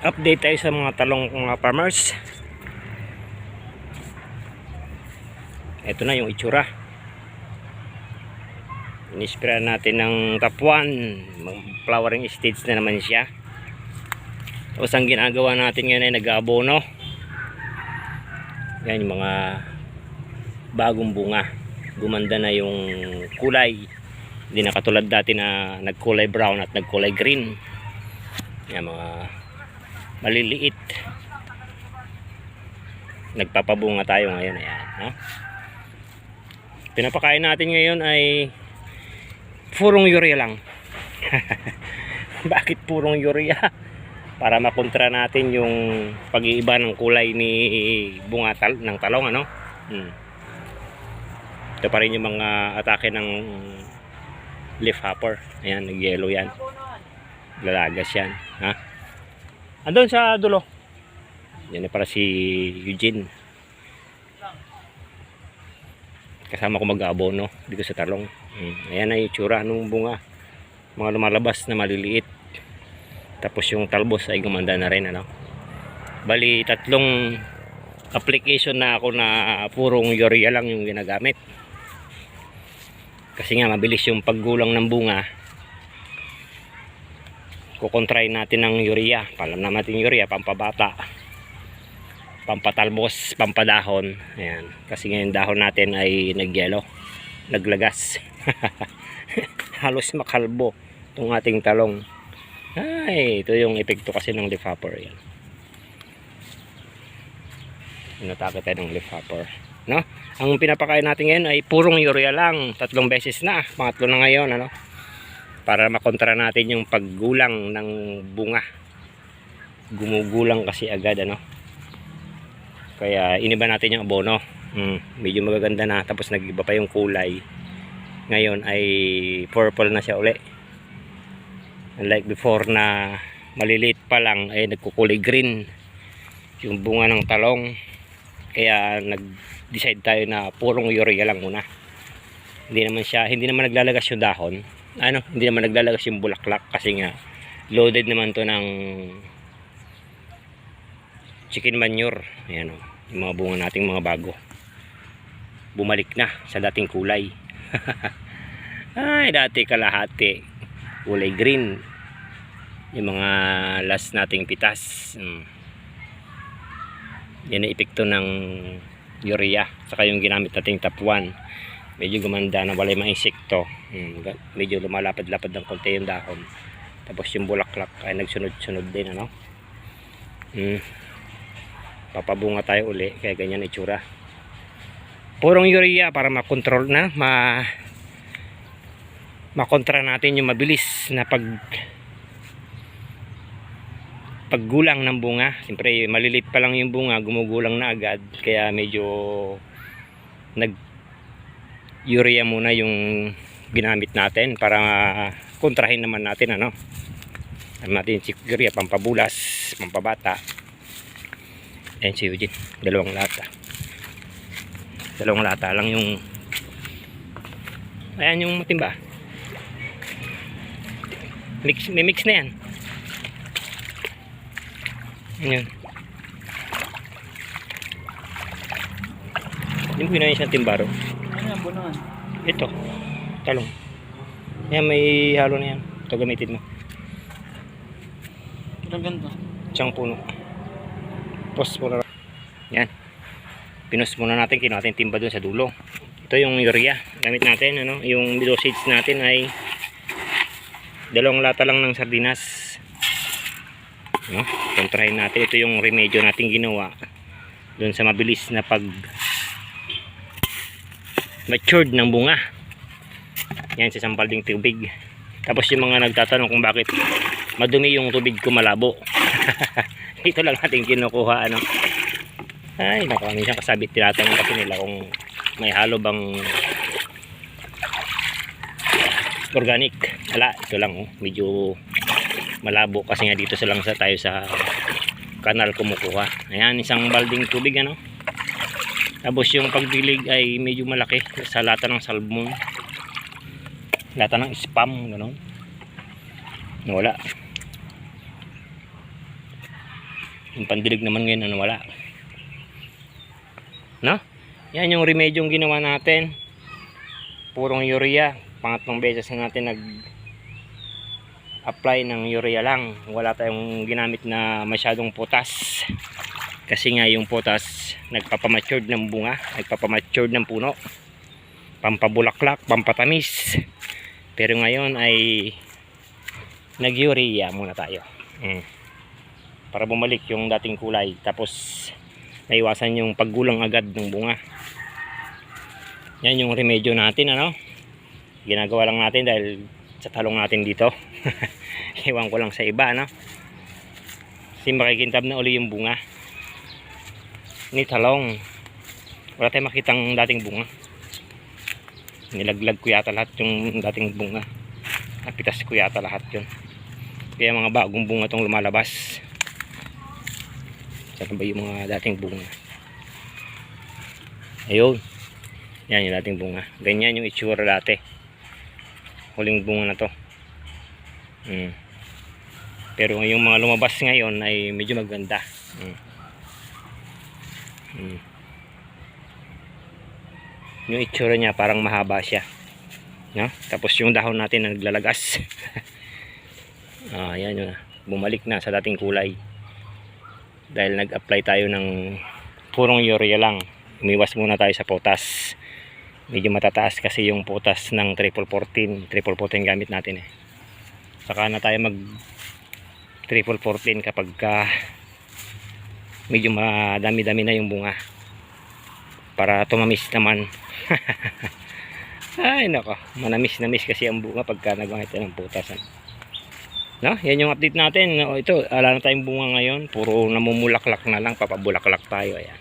update tayo sa mga talong mga farmers. Ito na yung itsura. Inispira natin ng top 1 flowering stage na naman siya. Tapos ang ginagawa natin ngayon ay nag-abono yan yung mga bagong bunga. Gumanda na yung kulay. Hindi na katulad dati na nagkulay brown at nagkulay green. Yan mga maliliit. Nagpapabunga tayo ngayon ayan no? pinapakain natin ngayon ay purong urea lang. Bakit purong urea? Para makontra natin yung pag-iiba ng kulay ni bunga tal ng talong ano? Hmm. ito pa rin yung mga atake ng leaf hopper. Ayan nag yellow yan. Lalagas yan ha andun sa dulo. Yan na para si Eugene. Kasama ko mag-abono dito sa talong. Hmm. ayan na yung tsura ng bunga. Mga lumalabas na maliliit. Tapos yung talbos ay gumanda na rin ano? Bali tatlong application na ako na purong urea lang yung ginagamit. Kasi nga mabilis yung paggulang ng bunga kukontry natin ng urea. Palam na natin urea pampabata. Pampatalbos pampadahon. Ayan. Kasi ngayon dahon natin ay nagyelo. Naglagas. Halos makalbo itong ating talong. Ay ito yung epekto kasi ng leaf hopper yan inatake tayo ng leaf no? Ang pinapakain natin ngayon ay purong urea lang. Tatlong beses na. Pangatlo na ngayon ano para makontra natin yung paggulang ng bunga. Gumugulang kasi agad ano? Kaya iniba natin yung abono. Hmm, medyo magaganda na. Tapos nagiba pa yung kulay. Ngayon ay purple na siya uli. Unlike before na maliliit pa lang ay nagkukulay green yung bunga ng talong. Kaya nag decide tayo na purong urea lang muna. Hindi naman siya hindi naman naglalagas yung dahon ano hindi naman naglalagas yung bulaklak kasi nga loaded naman to ng chicken manure. Ayan o yung mga bunga nating mga bago. Bumalik na sa dating kulay. Ay dati kalahati. Kulay green. Yung mga last nating pitas. Hmm. yan ang epekto ng urea saka yung ginamit nating top 1 medyo gumanda na wala mga insekto. Hmm. medyo lumalapad-lapad ng konti yung dahon. Tapos yung bulaklak ay nagsunod-sunod din ano? Hmm. Papabunga tayo uli kaya ganyan itsura. Purong urea para makontrol na ma makontra natin yung mabilis na pag paggulang ng bunga. Siyempre malilit pa lang yung bunga gumugulang na agad. Kaya medyo nag urea muna yung ginamit natin para kontrahin naman natin ano natin si urea pampabulas pampabata Ayan si Eugene. Dalawang lata. Dalawang lata lang yung Ayan yung matimba. Mix, may mix na yan. Ayan. Hindi mo ginawa siyang timbaro. Yan, bunuan? Ito. Talong. Ayan may halo na yan. Ito gamitin mo. Ilang ganito? Isang puno. Post muna. Yan. Pinos muna natin. Kinuha natin timba dun sa dulo. Ito yung urea. Gamit natin. Ano? Yung dosage natin ay dalawang lata lang ng sardinas. No? Kontrahin natin. Ito yung remedyo natin ginawa. Doon sa mabilis na pag matured ng bunga. Yan sa sampal ding tubig. Tapos yung mga nagtatanong kung bakit madumi yung tubig ko malabo. Ito lang natin kinukuha ano. Ay, naku, minsan kasabit tinatanong kasi nila kung may halo bang organic. Wala, ito lang oh. Medyo malabo kasi nga dito sa lang sa tayo sa kanal kumukuha. Ayan, isang balding tubig ano. Tapos yung pagdilig ay medyo malaki sa lata ng salmon. Lata ng spam, gano'n. Wala. Yung pandilig naman ngayon ano wala. No? Yan yung remedyong ginawa natin. Purong urea. Pangatlong beses na natin nag apply ng urea lang. Wala tayong ginamit na masyadong potas. Kasi nga yung potas nagpapamatured ng bunga, nagpapamatured ng puno. Pampabulaklak, pampatamis. Pero ngayon ay nag-urea muna tayo. Mm. Para bumalik yung dating kulay. Tapos naiwasan yung paggulang agad ng bunga. Yan yung remedyo natin ano. Ginagawa lang natin dahil sa talong natin dito. Iwan ko lang sa iba no. Kasi makikintab na uli yung bunga. Ni talong. Wala tayong makitang dating bunga. Nilaglag ko yata lahat yung dating bunga. Napitas ko yata lahat yun. Kaya mga bagong bunga tong lumalabas. Saan ba yung mga dating bunga? Ayun. Yan yung dating bunga. Ganyan yung itsura dati. Huling bunga na to. Mm. Pero yung mga lumabas ngayon ay medyo maganda. Mm. Mm. Yung itsura niya parang mahaba siya. No? Tapos yung dahon natin na naglalagas. ah, yan yun. Bumalik na sa dating kulay. Dahil nag-apply tayo ng purong urea lang. Umiwas muna tayo sa potas. Medyo matataas kasi yung potas ng triple 14. Triple 14 gamit natin eh. Saka na tayo mag triple 14 kapag ka medyo madami-dami na yung bunga. Para tumamis naman. Ay nako, manamis na miss kasi ang bunga pagka tayo ng putasan. No, yan yung update natin. No, ito, ala na tayong bunga ngayon. Puro namumulaklak na lang, papabulaklak tayo. Ayan.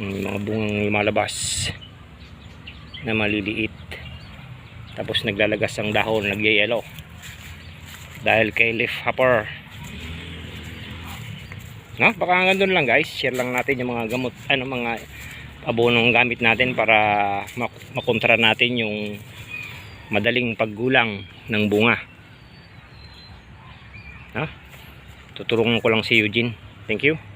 Yung mga bungang lumalabas na maliliit. Tapos naglalagas ang dahon, nagyayelo. Dahil kay leaf hopper. No, baka hanggang doon lang guys. Share lang natin yung mga gamot, ano mga abonong gamit natin para mak- makontra natin yung madaling paggulang ng bunga. No? Tutulungan ko lang si Eugene. Thank you.